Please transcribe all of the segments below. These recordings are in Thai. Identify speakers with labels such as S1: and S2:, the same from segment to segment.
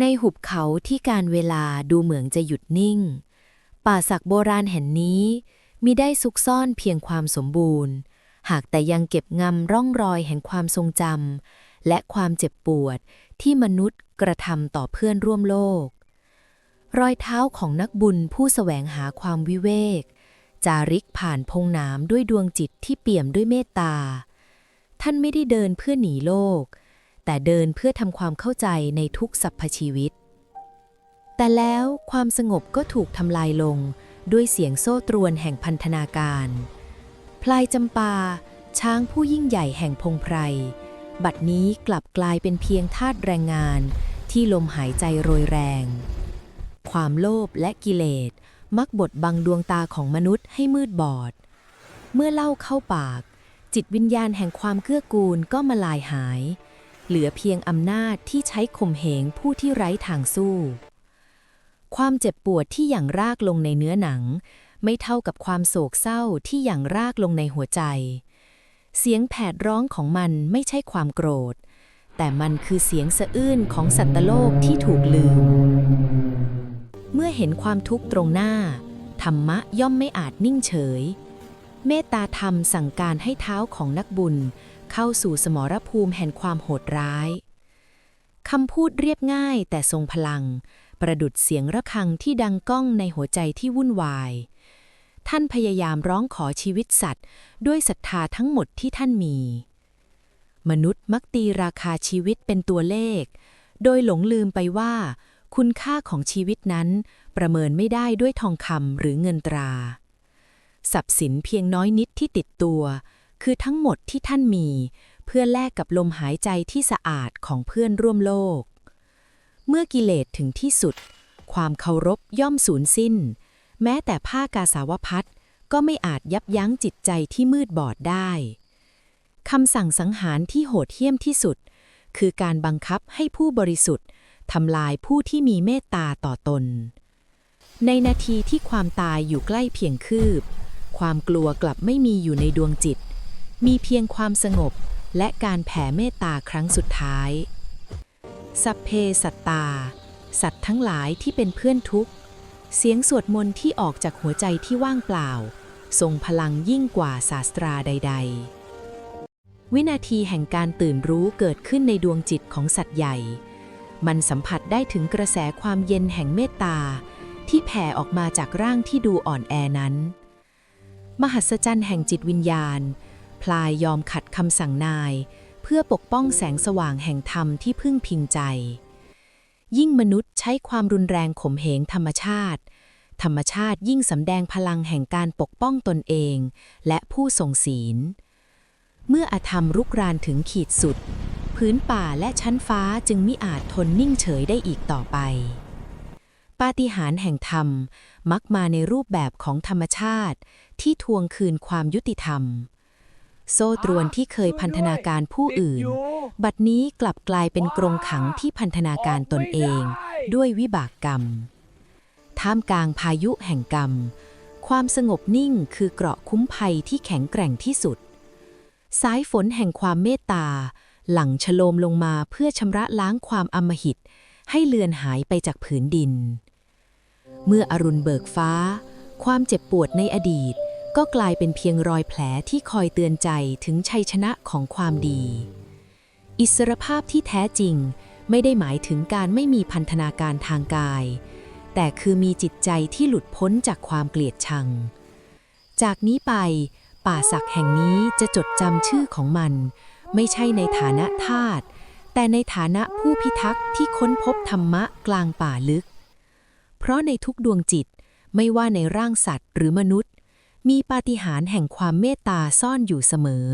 S1: ในหุบเขาที่การเวลาดูเหมือนจะหยุดนิ่ง ป่าศักโบราณแห่งนี้มิได้ซุกซ่อนเพียงความสมบูรณ์ หากแต่ยังเก็บงำร่องรอยแห่งความทรงจำและความเจ็บปวดที่มนุษย์กระทำต่อเพื่อนร่วมโลก รอยเท้าของนักบุญผู้แสวงหาความวิเวก จาริกผ่านพงนามด้วยดวงจิตที่เปี่ยมด้วยเมตตา ท่านไม่ได้เดินเพื่อหนีโลก แต่เดินเพื่อทำความเข้าใจในทุกสรรพชีวิต แต่แล้วความสงบก็ถูกทำลายลงด้วยเสียงโซ่ตรวนแห่งพันธนาการ พลายจำปา ช้างผู้ยิ่งใหญ่แห่งพงไพร บัดนี้กลับกลายเป็นเพียงทาสแรงงานที่ลมหายใจโรยแรง ความโลภและกิเลสมักบดบังดวงตาของมนุษย์ให้มืดบอด เมื่อเล่าเข้าปาก จิตวิญญาณแห่งความเกื้อกูลก็มาลายหาย เหลือเพียงอำนาจที่ใช้ข่มเหงผู้ที่ไร้ทางสู้ ความเจ็บปวดที่อย่างรากลงในเนื้อหนัง ไม่เท่ากับความโศกเศร้าที่อย่างรากลงในหัวใจ เสียงแผดร้องของมันไม่ใช่ความโกรธ แต่มันคือเสียงสะอื้นของสัตว์โลกที่ถูกลืม เมื่อเห็นความทุกข์ตรงหน้า ธรรมะย่อมไม่อาจนิ่งเฉย เมตตาธรรมสั่งการให้เท้าของนักบุญ เข้าสู่สมรภูมิแห่งความโหดร้ายคำพูดเรียบง่ายแต่ทรงพลัง ประดุดเสียงระฆังที่ดังก้องในหัวใจที่วุ่นวาย ท่านพยายามร้องขอชีวิตสัตว์ ด้วยศรัทธาทั้งหมดที่ท่านมี มนุษย์มักตีราคาชีวิตเป็นตัวเลข โดยหลงลืมไปว่า คุณค่าของชีวิตนั้นประเมินไม่ได้ด้วยทองคำหรือเงินตรา ทรัพย์สินเพียงน้อยนิดที่ติดตัว คือทั้งหมดที่ท่านมี เพื่อแลกกับลมหายใจที่สะอาดของเพื่อนร่วมโลก เมื่อกิเลสถึงที่สุด ความเคารพย่อมสูญสิ้น แม้แต่ผ้ากาสาวพัดก็ไม่อาจยับยั้งจิตใจที่มืดบอดได้คำสั่งสังหารที่โหดเหี้ยมที่สุด คือการบังคับให้ผู้บริสุทธิ์ทำลายผู้ที่มีเมตตาต่อตน ในนาทีที่ความตายอยู่ใกล้เพียงคืบ ความกลัวกลับไม่มีอยู่ในดวงจิต มีเพียงความสงบและการแผ่เมตตาครั้งสุดท้าย สัพเพสัตตา สัตว์ทั้งหลายที่เป็นเพื่อนทุกข์ เสียงสวดมนต์ที่ออกจากหัวใจที่ว่างเปล่า ทรงพลังยิ่งกว่าศาสตราใด ๆ วินาทีแห่งการตื่นรู้เกิดขึ้นในดวงจิตของสัตว์ใหญ่ มันสัมผัสได้ถึงกระแสความเย็นแห่งเมตตาที่แผ่ออกมาจากร่างที่ดูอ่อนแอนั้น มหัศจรรย์แห่งจิตวิญญาณ พลายยอมขัดคำสั่งนาย เพื่อปกป้องแสงสว่างแห่งธรรมที่พึ่งพิงใจ ยิ่งมนุษย์ใช้ความรุนแรงข่มเหงธรรมชาติ ธรรมชาติยิ่งสำแดงพลังแห่งการปกป้องตนเอง และผู้ทรงศีล เมื่ออาธรรมรุกรานถึงขีดสุด พื้นป่าและชั้นฟ้าจึงมิอาจทนนิ่งเฉยได้อีกต่อไป ปาฏิหาริย์แห่งธรรม มักมาในรูปแบบของธรรมชาติ ที่ทวงคืนความยุติธรรม โซ่ตรวนที่เคยพันธนาการผู้อื่น บัดนี้กลับกลายเป็นกรงขังที่พันธนาการตนเอง ด้วยวิบากกรรม ท่ามกลางพายุแห่งกรรม ความสงบนิ่งคือเกราะคุ้มภัยที่แข็งแกร่งที่สุด สายฝนแห่งความเมตตา หลั่งชโลมลงมาเพื่อชำระล้างความอำมหิต ให้เลือนหายไปจากผืนดิน เมื่ออรุณเบิกฟ้า ความเจ็บปวดในอดีต ก็กลายเป็นเพียงรอยแผลที่คอยเตือนใจถึงชัยชนะของความดี อิสรภาพที่แท้จริงไม่ได้หมายถึงการไม่มีพันธนาการทางกาย แต่คือมีจิตใจที่หลุดพ้นจากความเกลียดชัง จากนี้ไป ป่าศักแห่งนี้จะจดจำชื่อของมัน ไม่ใช่ในฐานะทาสแต่ในฐานะผู้พิทักษ์ที่ค้นพบธรรมะกลางป่าลึก เพราะในทุกดวงจิตไม่ว่าในร่างสัตว์หรือมนุษย์ มีปาฏิหาริย์แห่งความเมตตาซ่อนอยู่เสมอ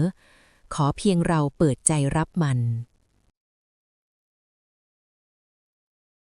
S1: ขอเพียงเราเปิดใจรับมัน